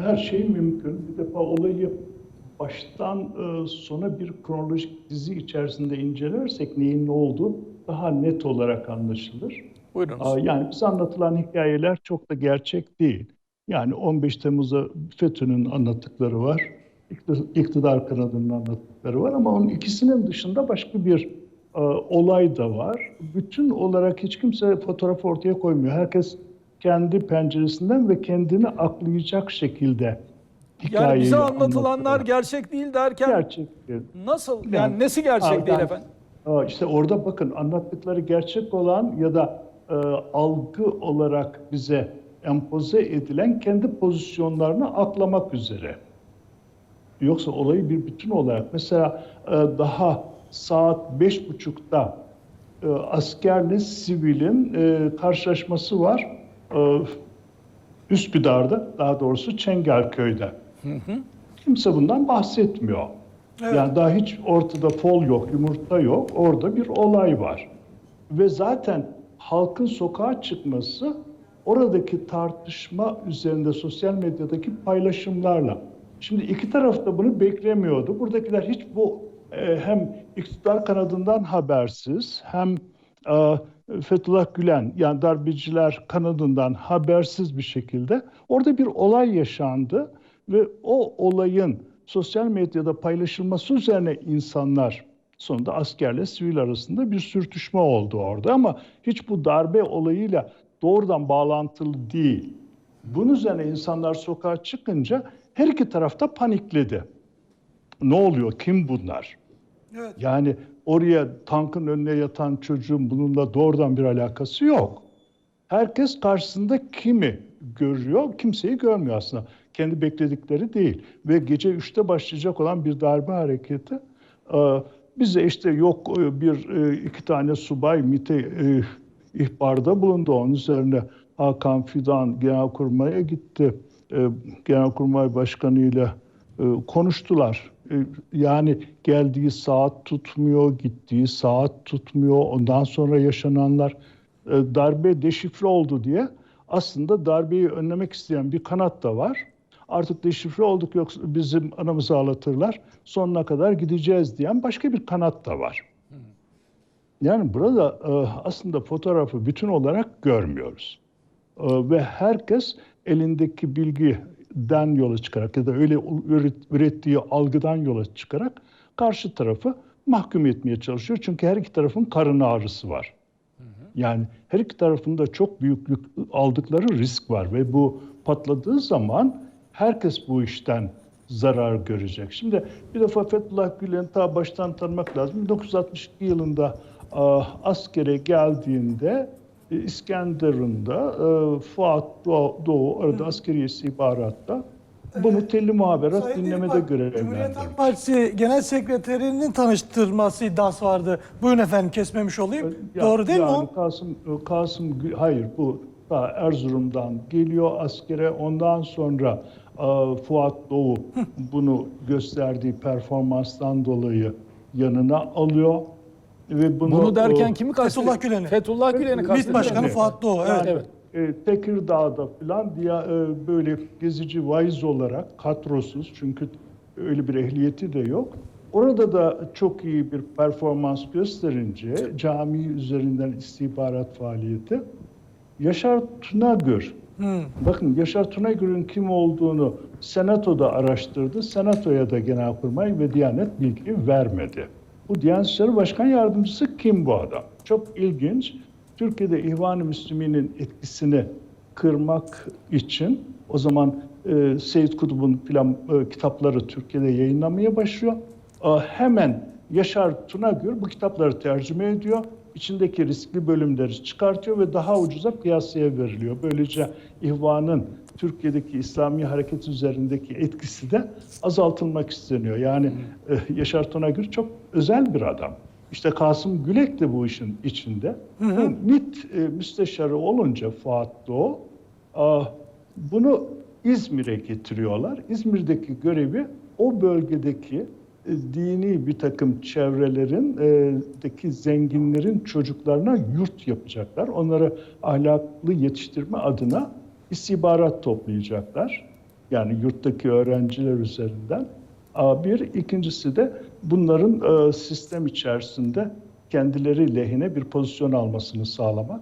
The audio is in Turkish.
Her şey mümkün. Bir defa olayı baştan e, sona bir kronolojik dizi içerisinde incelersek neyin ne olduğu daha net olarak anlaşılır. Buyurunuz. Yani bize anlatılan hikayeler çok da gerçek değil. Yani 15 Temmuz'da FETÖ'nün anlattıkları var, ikti- iktidar kanadının anlattıkları var ama onun ikisinin dışında başka bir e, olay da var. Bütün olarak hiç kimse fotoğrafı ortaya koymuyor. Herkes kendi penceresinden ve kendini aklayacak şekilde Yani hikayeyi bize anlatılanlar anlatıyor. gerçek değil derken gerçek. değil. nasıl? Yani Yani- nesi gerçek Aa, değil efendim? İşte orada bakın anlattıkları gerçek olan ya da e, algı olarak bize empoze edilen kendi pozisyonlarını aklamak üzere. Yoksa olayı bir bütün olarak mesela e, daha saat beş buçukta e, askerle sivilin e, karşılaşması var. E, Üsküdar'da daha doğrusu Çengelköy'de. Kimse bundan bahsetmiyor. Yani daha hiç ortada fol yok, yumurta yok. Orada bir olay var. Ve zaten halkın sokağa çıkması oradaki tartışma üzerinde sosyal medyadaki paylaşımlarla. Şimdi iki taraf da bunu beklemiyordu. Buradakiler hiç bu e, hem iktidar kanadından habersiz hem e, Fethullah Gülen yani darbeciler kanadından habersiz bir şekilde orada bir olay yaşandı ve o olayın sosyal medyada paylaşılması üzerine insanlar sonunda askerle sivil arasında bir sürtüşme oldu orada ama hiç bu darbe olayıyla doğrudan bağlantılı değil. Bunun üzerine insanlar sokağa çıkınca her iki tarafta panikledi. Ne oluyor? Kim bunlar? Evet. Yani oraya tankın önüne yatan çocuğun bununla doğrudan bir alakası yok. Herkes karşısında kimi görüyor, kimseyi görmüyor aslında. Kendi bekledikleri değil. Ve gece 3'te başlayacak olan bir darbe hareketi e, bize işte yok e, bir e, iki tane subay MİT'e ihbarda bulundu. Onun üzerine Hakan Fidan Genelkurmay'a gitti. Genelkurmay Başkanı ile konuştular. E, Yani geldiği saat tutmuyor, gittiği saat tutmuyor. Ondan sonra yaşananlar e, darbe deşifre oldu diye aslında darbeyi önlemek isteyen bir kanat da var. Artık deşifre olduk yoksa bizim anamızı ağlatırlar. Sonuna kadar gideceğiz diyen başka bir kanat da var. Yani burada e, aslında fotoğrafı bütün olarak görmüyoruz. E, ve herkes elindeki bilgiden yola çıkarak ya da öyle üret- ürettiği algıdan yola çıkarak karşı tarafı mahkum etmeye çalışıyor. Çünkü her iki tarafın karın ağrısı var. Yani her iki tarafın da çok büyük yük- aldıkları risk var ve bu patladığı zaman herkes bu işten zarar görecek. Şimdi bir defa Fethullah Gülen'i ta baştan tanımak lazım. 1962 yılında ah, askere geldiğinde İskenderun'da e, Fuat Doğu, Doğu orada askeri istihbaratta bunu telli muhaberat Sayın dinlemede Dilpak, Cumhuriyet görevlendirmiş. Halk Partisi Genel Sekreterinin tanıştırması iddiası vardı. Buyurun efendim kesmemiş olayım. Ya- Doğru değil mi yani o? Kasım, Kasım Gü- hayır bu ta Erzurum'dan geliyor askere ondan sonra e, Fuat Doğu bunu gösterdiği performanstan dolayı yanına alıyor ve bunu, Bunu derken e, kimi kastediyor? Fethullah Gülen'i. Fethullah Gülen'i kastediyor. MİT Başkanı. Fuat Doğu. Evet. Evet. e, Tekirdağ'da falan diye e, böyle gezici vaiz olarak kadrosuz çünkü öyle bir ehliyeti de yok. Orada da çok iyi bir performans gösterince cami üzerinden istihbarat faaliyeti Yaşar Tunagür Bakın Yaşar Tunagür'ün kim olduğunu Senato'da araştırdı. Senato'ya da Genelkurmay ve Diyanet bilgi vermedi. Bu Diyanet İşleri Başkan Yardımcısı kim bu adam? Çok ilginç. Türkiye'de İhvan-ı Müslümin'in etkisini kırmak için o zaman e, Seyit Kutub'un filan e, kitapları Türkiye'de yayınlamaya başlıyor. E, hemen Yaşar Tunagür bu kitapları tercüme ediyor. İçindeki riskli bölümleri çıkartıyor ve daha ucuza piyasaya veriliyor. Böylece İhvan'ın Türkiye'deki İslami hareket üzerindeki etkisi de azaltılmak isteniyor. Yani e, Yaşar Tunagür çok özel bir adam. İşte Kasım Gülek de bu işin içinde. Bu MİT e, müsteşarı olunca Fuat Doğu, ah, bunu İzmir'e getiriyorlar. İzmir'deki görevi o bölgedeki dini bir takım çevrelerin e, deki zenginlerin çocuklarına yurt yapacaklar. Onları ahlaklı yetiştirme adına istihbarat toplayacaklar. Yani yurttaki öğrenciler üzerinden. A bir. ikincisi de bunların e, sistem içerisinde kendileri lehine bir pozisyon almasını sağlamak.